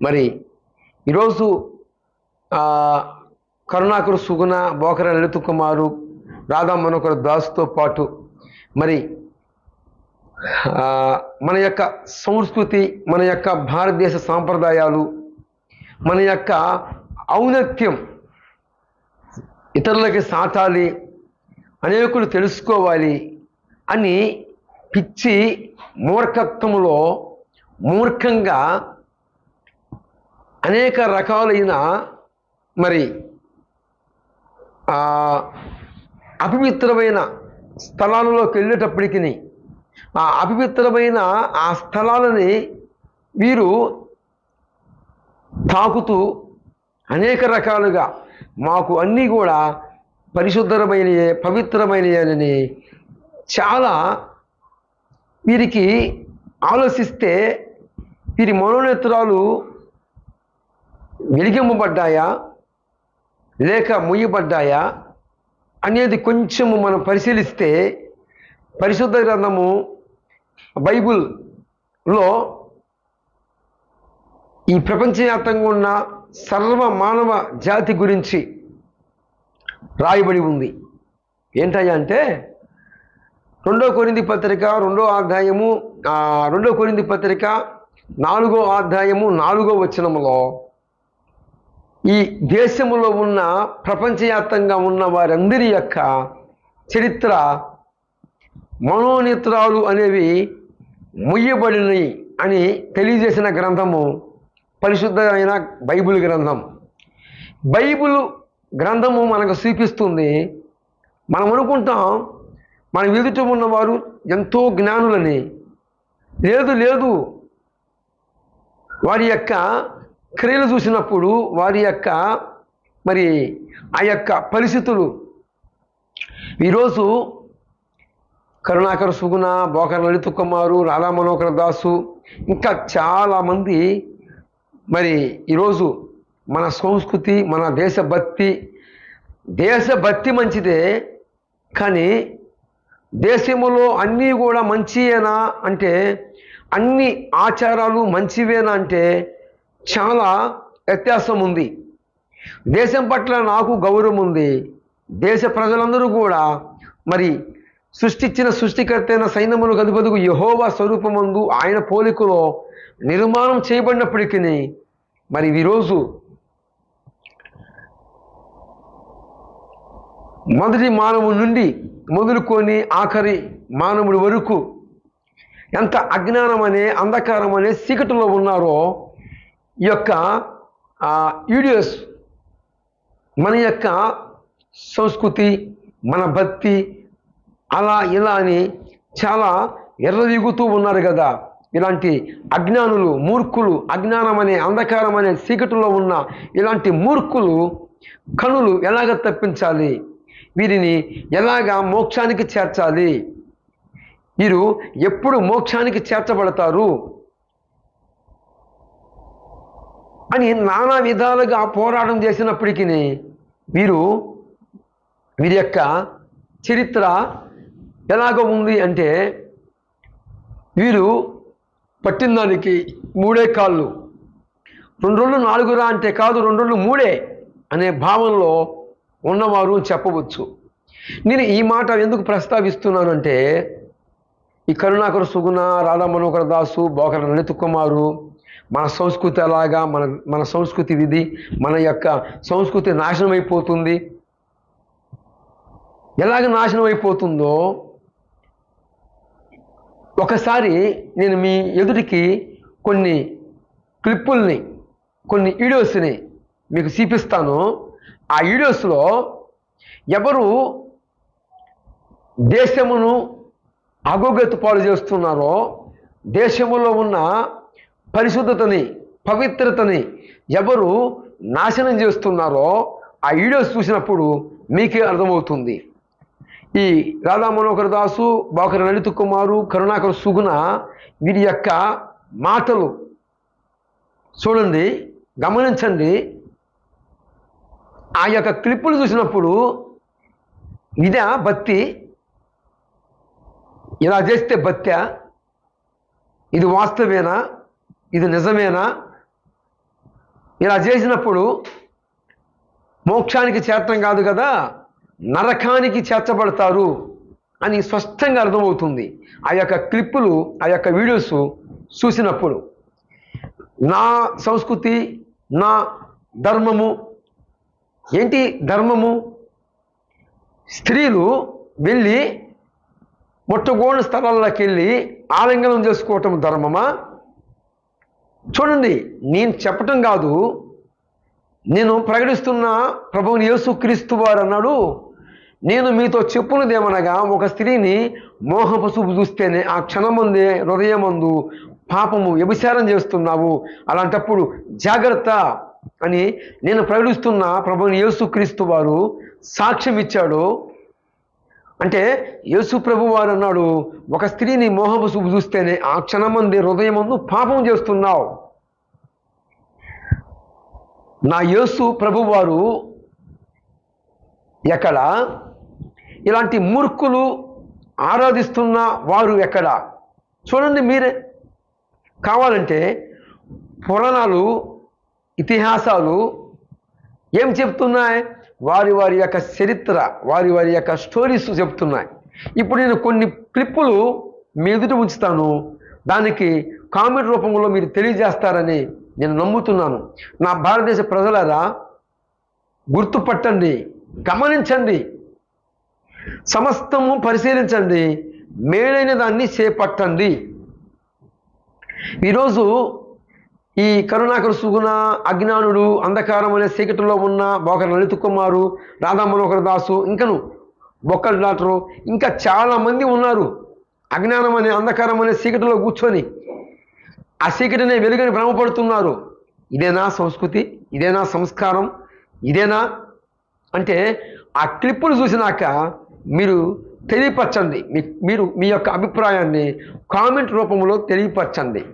మరి ఈరోజు కరుణాకరు సుగుణ బోకర లలిత కుమారు రాధా మనోకర దాసుతో పాటు మరి మన యొక్క సంస్కృతి మన యొక్క భారతదేశ సాంప్రదాయాలు మన యొక్క ఔన్నత్యం ఇతరులకి సాటాలి అనేకులు తెలుసుకోవాలి అని పిచ్చి మూర్ఖత్వంలో మూర్ఖంగా అనేక రకాలైన మరి అపవిత్రమైన స్థలాలలోకి వెళ్ళేటప్పటికి ఆ అపవిత్రమైన ఆ స్థలాలని వీరు తాకుతూ అనేక రకాలుగా మాకు అన్నీ కూడా పరిశుద్ధమైనయే పవిత్రమైనయని చాలా వీరికి ఆలోచిస్తే వీరి మనోనేత్రాలు వెలిగింపబడ్డాయా? లేక ముయ్యబడ్డాయా అనేది కొంచెము మనం పరిశీలిస్తే పరిశుద్ధ గ్రంథము బైబుల్లో ఈ ప్రపంచవ్యాప్తంగా ఉన్న సర్వ మానవ జాతి గురించి రాయబడి ఉంది. ఏంటయ్యా అంటే రెండో కొరింది పత్రిక రెండో అధ్యాయము రెండో కొరింది పత్రిక నాలుగో అధ్యాయము నాలుగో వచనములో ఈ దేశములో ఉన్న ప్రపంచవ్యాప్తంగా ఉన్న వారందరి యొక్క చరిత్ర మనోనేత్రాలు అనేవి ముయ్యబడినవి అని తెలియజేసిన గ్రంథము పరిశుద్ధమైన బైబిల్ గ్రంథం. బైబిల్ గ్రంథము మనకు చూపిస్తుంది. మనం అనుకుంటాం మన ఎదుట ఉన్నవారు ఎంతో జ్ఞానులని. లేదు లేదు. వారి యొక్క క్రియలు చూసినప్పుడు వారి యొక్క మరి ఆ యొక్క పరిస్థితులు. ఈరోజు కరుణాకర సుగుణ బోకర లలిత కుమారు రాధా మనోహర దాసు ఇంకా చాలామంది మరి ఈరోజు మన సంస్కృతి మన దేశభక్తి దేశభక్తి మంచిదే కానీ దేశములో అన్నీ కూడా మంచియేనా అంటే అన్ని ఆచారాలు మంచివేనా అంటే చాలా వ్యత్యాసం ఉంది దేశం పట్ల నాకు గౌరవం ఉంది దేశ ప్రజలందరూ కూడా మరి సృష్టించిన సృష్టికర్త అయిన సైన్యములు యహోవా స్వరూపమందు ఆయన పోలికలో నిర్మాణం చేయబడినప్పటికీ మరి ఈరోజు మొదటి మానవుడి నుండి మొదలుకొని ఆఖరి మానవుడి వరకు ఎంత అజ్ఞానం అనే అంధకారం అనే చీకటిలో ఉన్నారో యొక్క వీడియోస్ మన యొక్క సంస్కృతి మన భక్తి అలా ఇలా అని చాలా ఎర్రదిగుతూ ఉన్నారు కదా. ఇలాంటి అజ్ఞానులు మూర్ఖులు అజ్ఞానం అనే అంధకారం అనే చీకటిలో ఉన్న ఇలాంటి మూర్ఖులు కనులు ఎలాగ తప్పించాలి? వీరిని ఎలాగ మోక్షానికి చేర్చాలి? వీరు ఎప్పుడు మోక్షానికి చేర్చబడతారు? అని నానా విధాలుగా పోరాటం చేసినప్పటికీ వీరు వీరి యొక్క చరిత్ర ఎలాగ ఉంది అంటే వీరు పట్టిన దానికి మూడే కాళ్ళు. రెండు రోజులు నాలుగురా అంటే కాదు రెండు రోజులు మూడే అనే భావంలో ఉన్నవారు చెప్పవచ్చు. నేను ఈ మాట ఎందుకు ప్రస్తావిస్తున్నానంటే ఈ కరుణాకర సుగుణ రాధా మనోహర దాసు బోకర లలిత కుమారు మన సంస్కృతి అలాగా మన మన సంస్కృతి విధి మన యొక్క సంస్కృతి నాశనం అయిపోతుంది. ఎలాగ నాశనం అయిపోతుందో ఒకసారి నేను మీ ఎదుటికి కొన్ని క్లిప్పుల్ని కొన్ని వీడియోస్ని మీకు చూపిస్తాను. ఆ వీడియోస్లో ఎవరు దేశమును అగోగతి పాలు చేస్తున్నారో దేశంలో ఉన్న పరిశుద్ధతని పవిత్రతని ఎవరు నాశనం చేస్తున్నారో ఆ వీడియోస్ చూసినప్పుడు మీకే అర్థమవుతుంది. ఈ రాధా మనోహర్ దాసు బాకర లలిత కుమారు కరుణాకర్ సుగుణ వీరి యొక్క మాటలు చూడండి గమనించండి. ఆ యొక్క క్లిప్పులు చూసినప్పుడు ఇదా భక్తి? ఇలా చేస్తే భక్త్యా ఇది వాస్తవేనా? ఇది నిజమేనా? ఇలా చేసినప్పుడు మోక్షానికి చేర్చడం కాదు కదా నరకానికి చేర్చబడతారు అని స్పష్టంగా అర్థమవుతుంది ఆ యొక్క క్లిప్పులు ఆ యొక్క వీడియోస్ చూసినప్పుడు. నా సంస్కృతి నా ధర్మము ఏంటి ధర్మము? స్త్రీలు వెళ్ళి మొట్టగోని స్థలాల్లోకి వెళ్ళి ఆలింగనం చేసుకోవటం ధర్మమా? చూడండి నేను చెప్పటం కాదు. నేను ప్రకటిస్తున్న ప్రభువుని యేసు క్రీస్తు వారు అన్నాడు నేను మీతో చెప్పున్నదేమనగా ఒక స్త్రీని మోహపు చూపు చూస్తేనే ఆ క్షణముందే హృదయమందు పాపము వ్యభిచారం చేస్తున్నావు. అలాంటప్పుడు జాగ్రత్త అని నేను ప్రకటిస్తున్న ప్రభుని యేసు క్రీస్తు వారు సాక్ష్యం ఇచ్చాడు అంటే యేసు ప్రభు వారు అన్నాడు ఒక స్త్రీని మోహము చూపు చూస్తేనే ఆ క్షణమంది హృదయమందు పాపం చేస్తున్నావు. నా యేసు ప్రభువారు ఎక్కడ? ఇలాంటి మూర్ఖులు ఆరాధిస్తున్న వారు ఎక్కడ? చూడండి మీరే. కావాలంటే పురాణాలు ఇతిహాసాలు ఏం చెప్తున్నాయి? వారి వారి యొక్క చరిత్ర వారి వారి యొక్క స్టోరీస్ చెప్తున్నాయి. ఇప్పుడు నేను కొన్ని క్లిప్పులు మీ ఎదుట ఉంచుతాను. దానికి కామెంట్ రూపంలో మీరు తెలియజేస్తారని నేను నమ్ముతున్నాను. నా భారతదేశ ప్రజలారా గుర్తుపట్టండి గమనించండి. సమస్తము పరిశీలించండి. మేలైన దాన్ని చేపట్టండి. ఈరోజు ఈ కరుణాకర సుగుణ అజ్ఞానుడు అంధకారం అనే చీకటిలో ఉన్న బోకర లలిత కుమారు రాధా మనోహర దాసు ఇంకను బొక్కల డాక్టరు ఇంకా చాలామంది ఉన్నారు. అజ్ఞానం అనే అంధకారం అనే చీకటిలో కూర్చొని ఆ చీకటినే వెలుగని భ్రమపడుతున్నారు. ఇదేనా సంస్కృతి? ఇదేనా సంస్కారం? ఇదేనా? అంటే ఆ క్లిప్పులు చూసినాక మీరు తెలియపరచండి. మీ మీరు మీ యొక్క అభిప్రాయాన్ని కామెంట్ రూపంలో తెలియపరచండి.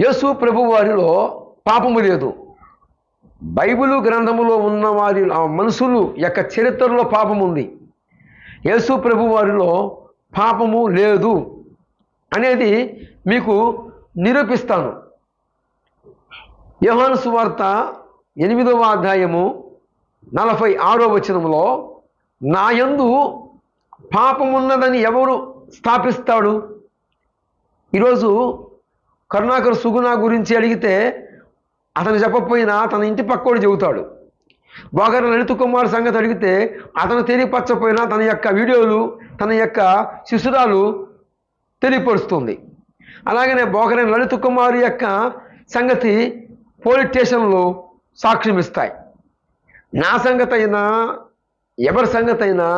యేసు ప్రభు వారిలో పాపము లేదు. బైబిలు గ్రంథములో ఉన్న వారి మనుషులు యొక్క చరిత్రలో పాపం ఉంది. యేసు ప్రభు వారిలో పాపము లేదు అనేది మీకు నిరూపిస్తాను. యోహాను సువార్త ఎనిమిదవ అధ్యాయము నలభై ఆరో వచనంలో నా యందు పాపమున్నదని ఎవరు స్థాపిస్తాడు? ఈరోజు కరుణాకర్ సుగుణ గురించి అడిగితే అతను చెప్పకపోయినా తన ఇంటి పక్కోడు చెబుతాడు. బాగారు లలిత కుమార్ సంగతి అడిగితే అతను తెలియపరచకపోయినా తన యొక్క వీడియోలు తన యొక్క శిశురాలు తెలియపరుస్తుంది. అలాగనే బోకరైన లలిత కుమార్ యొక్క సంగతి పోలీస్ స్టేషన్లో సాక్ష్యం ఇస్తాయి. నా సంగతి అయినా ఎవరి సంగతి అయినా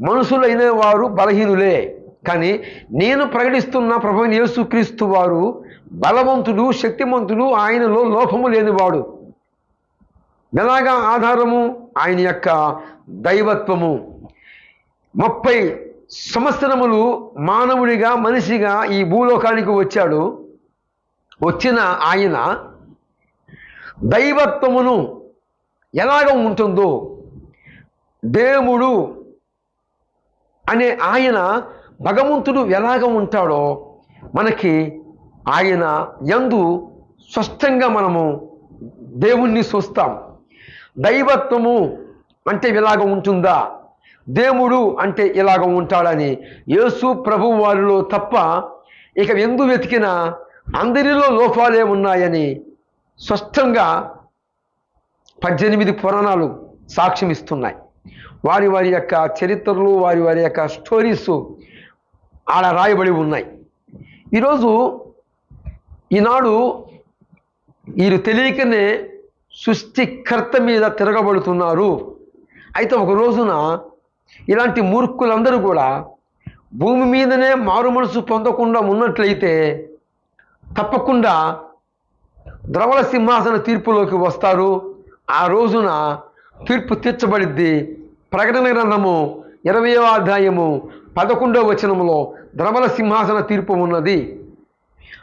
మనుషులైన వారు బలహీనులే. కానీ నేను ప్రకటిస్తున్న ప్రభుని యేసుక్రీస్తు వారు బలవంతుడు శక్తిమంతుడు ఆయనలో లోపము లేనివాడు. ఎలాగా ఆధారము? ఆయన యొక్క దైవత్వము. ముప్పై సంవత్సరములు మానవుడిగా మనిషిగా ఈ భూలోకానికి వచ్చాడు. వచ్చిన ఆయన దైవత్వమును ఎలాగ ఉంటుందో దేవుడు అనే ఆయన భగవంతుడు ఎలాగ ఉంటాడో మనకి ఆయన ఎందు స్పష్టంగా మనము దేవుణ్ణి చూస్తాం. దైవత్వము అంటే ఇలాగ ఉంటుందా? దేవుడు అంటే ఇలాగ ఉంటాడని యేసు ప్రభు వారిలో తప్ప ఇక ఎందు వెతికినా అందరిలో లోపాలే ఉన్నాయని స్పష్టంగా పద్దెనిమిది పురాణాలు సాక్ష్యం ఇస్తున్నాయి వారి వారి యొక్క చరిత్రలు వారి వారి యొక్క స్టోరీస్ ఆడ రాయబడి ఉన్నాయి. ఈరోజు ఈనాడు వీరు తెలియకనే సృష్టికర్త మీద తిరగబడుతున్నారు. అయితే ఒక రోజున ఇలాంటి మూర్ఖులందరూ కూడా భూమి మీదనే మారు మనసు పొందకుండా ఉన్నట్లయితే తప్పకుండా ద్రవల సింహాసన తీర్పులోకి వస్తారు. ఆ రోజున తీర్పు తీర్చబడిద్ది. ప్రకటన గ్రంథము ఇరవయో అధ్యాయము పదకొండవ వచనములో ద్రవల సింహాసన తీర్పు ఉన్నది.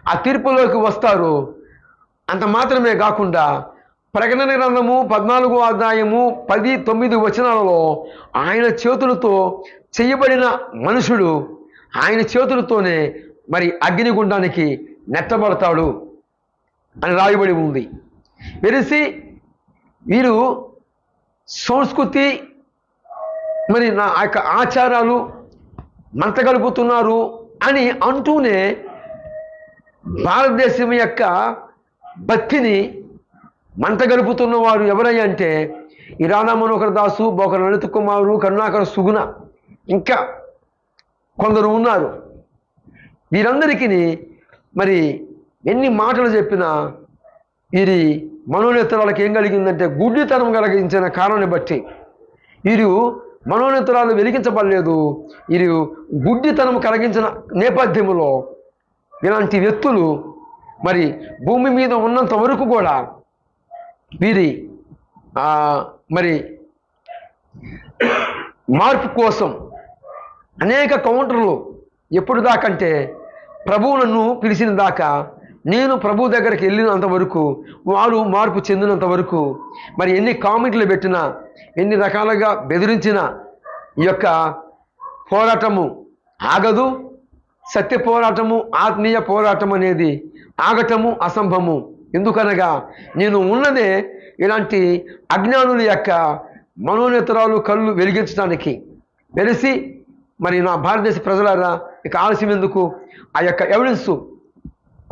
ఆ తీర్పులోకి వస్తారు. అంత మాత్రమే కాకుండా ప్రకటన గ్రంథము పద్నాలుగో అధ్యాయము పది తొమ్మిది వచనాలలో ఆయన చేతులతో చేయబడిన మనుషుడు ఆయన చేతులతోనే మరి అగ్నిగుండానికి నెట్టబడతాడు అని రాయబడి ఉంది. వెలిసి వీరు సంస్కృతి మరి నా యొక్క ఆచారాలు మంతగలుపుతున్నారు అని అంటూనే భారతదేశం యొక్క భక్తిని మంటగలుపుతున్న వారు ఎవరయ్యా అంటే ఈ మనోహర్ దాసు బొకర లలిత కుమారు కరుణాకర సుగుణ. ఇంకా కొందరు ఉన్నారు. వీరందరికీ మరి ఎన్ని మాటలు చెప్పినా వీరి మనోనేతరాలకు ఏం కలిగిందంటే గుడ్డితనం కలిగించిన కారణాన్ని బట్టి. వీరు మనోనేతరాలు వెలిగించబడలేదు. వీరు గుడ్డితనం కలిగించిన నేపథ్యంలో ఇలాంటి వ్యక్తులు మరి భూమి మీద ఉన్నంత వరకు కూడా వీరి మరి మార్పు కోసం అనేక కౌంటర్లు ఎప్పుడు దాకంటే ప్రభువు నన్ను పిలిచిన దాకా నేను ప్రభు దగ్గరికి వెళ్ళినంత వరకు వారు మార్పు చెందినంత వరకు మరి ఎన్ని కామెంట్లు పెట్టినా ఎన్ని రకాలుగా బెదిరించినా ఈ యొక్క పోరాటము ఆగదు. సత్య పోరాటము ఆత్మీయ పోరాటం అనేది ఆగటము అసంభవము. ఎందుకనగా నేను ఉన్నదే ఇలాంటి అజ్ఞానుల యొక్క మనోనేతరాలు కళ్ళు వెలిగించడానికి. వెలిసి మరి నా భారతదేశ ప్రజలారా ఇక ఆలస్యం ఎందుకు? ఆ యొక్క ఎవిడెన్స్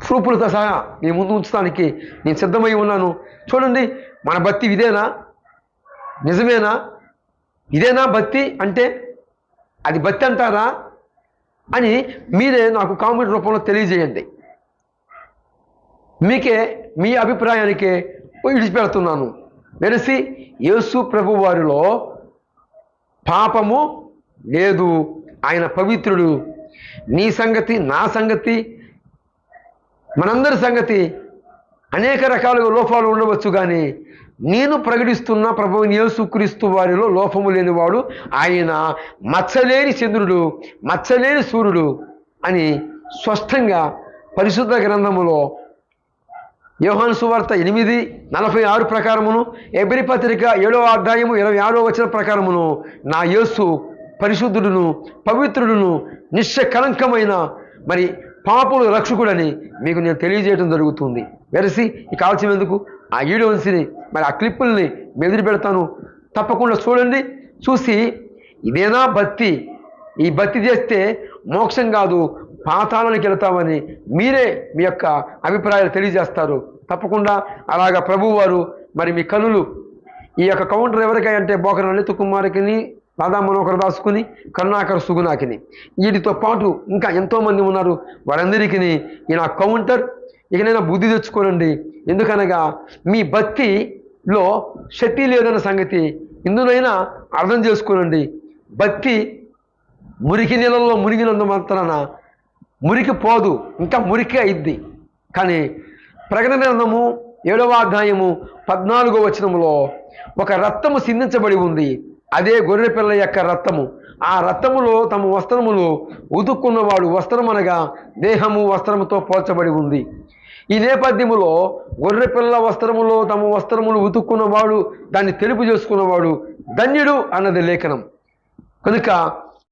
ప్రూఫ్లతో సహా మీ ముందు ఉంచడానికి నేను సిద్ధమై ఉన్నాను. చూడండి మన భక్తి ఇదేనా? నిజమేనా? ఇదేనా భక్తి అంటే అది భక్తి అంటారా? అని మీరే నాకు కామెంట్ రూపంలో తెలియజేయండి. మీకే మీ అభిప్రాయానికే విడిచిపెడుతున్నాను. వెలిసి యేసు ప్రభు వారిలో పాపము లేదు. ఆయన పవిత్రుడు. నీ సంగతి నా సంగతి మనందరి సంగతి అనేక రకాలుగా లోపాలు ఉండవచ్చు కానీ నేను ప్రకటిస్తున్న ప్రభువుని యేసుక్రీస్తు వారిలో లోపము లేనివాడు ఆయన మచ్చలేని చంద్రుడు మచ్చలేని సూర్యుడు అని స్పష్టంగా పరిశుద్ధ గ్రంథములో యోహాను సువార్త ఎనిమిది నలభై ఆరు ప్రకారమును ఎబ్రి పత్రిక ఏడవ అధ్యాయము ఇరవై ఆరో వచ్చిన ప్రకారమును నా యేసు పరిశుద్ధుడును పవిత్రుడును నిశ్చకలంకమైన మరి పాపులు రక్షకుడని మీకు నేను తెలియజేయడం జరుగుతుంది. వెరసి ఈ కాల్చిన ఎందుకు ఆ వీడియోస్ని మరి ఆ క్లిప్పుల్ని మెదిరి పెడతాను. తప్పకుండా చూడండి. చూసి ఇదేనా భక్తి? ఈ భక్తి చేస్తే మోక్షం కాదు పాతాళానికి వెళతామని మీరే మీ యొక్క అభిప్రాయాలు తెలియజేస్తారు. తప్పకుండా అలాగా ప్రభువారు మరి మీ కనులు ఈ యొక్క కౌంటర్ ఎవరికై అంటే బోకర లలిత కుమార్కిని రాధా మనోహర దాసుకుని కరుణాకర్ సుగుణాకిని. వీటితో పాటు ఇంకా ఎంతోమంది ఉన్నారు. వారందరికీ ఈయన నా కౌంటర్ ఇకనైనా బుద్ధి తెచ్చుకోనండి. ఎందుకనగా మీ భక్తిలో శక్తి లేదన్న సంగతి ఇందునైనా అర్థం చేసుకోనండి. భక్తి మురికి నీళ్ళల్లో మునిగినందు మాత్రాన మురికి పోదు ఇంకా మురికి అయిద్ది. కానీ ప్రకటన గ్రంథము ఏడవ అధ్యాయము పద్నాలుగో వచనములో ఒక రక్తము సిందించబడి ఉంది. అదే గొర్రె పిల్ల యొక్క రక్తము. ఆ రక్తములో తమ వస్త్రములు ఉతుక్కున్నవాడు వస్త్రం అనగా దేహము వస్త్రముతో పోల్చబడి ఉంది. ఈ నేపథ్యములో గొర్రెపిల్ల వస్త్రములో తమ వస్త్రములు ఉతుక్కున్నవాడు దాన్ని తెలుపు చేసుకున్నవాడు ధన్యుడు అన్నది లేఖనం. కనుక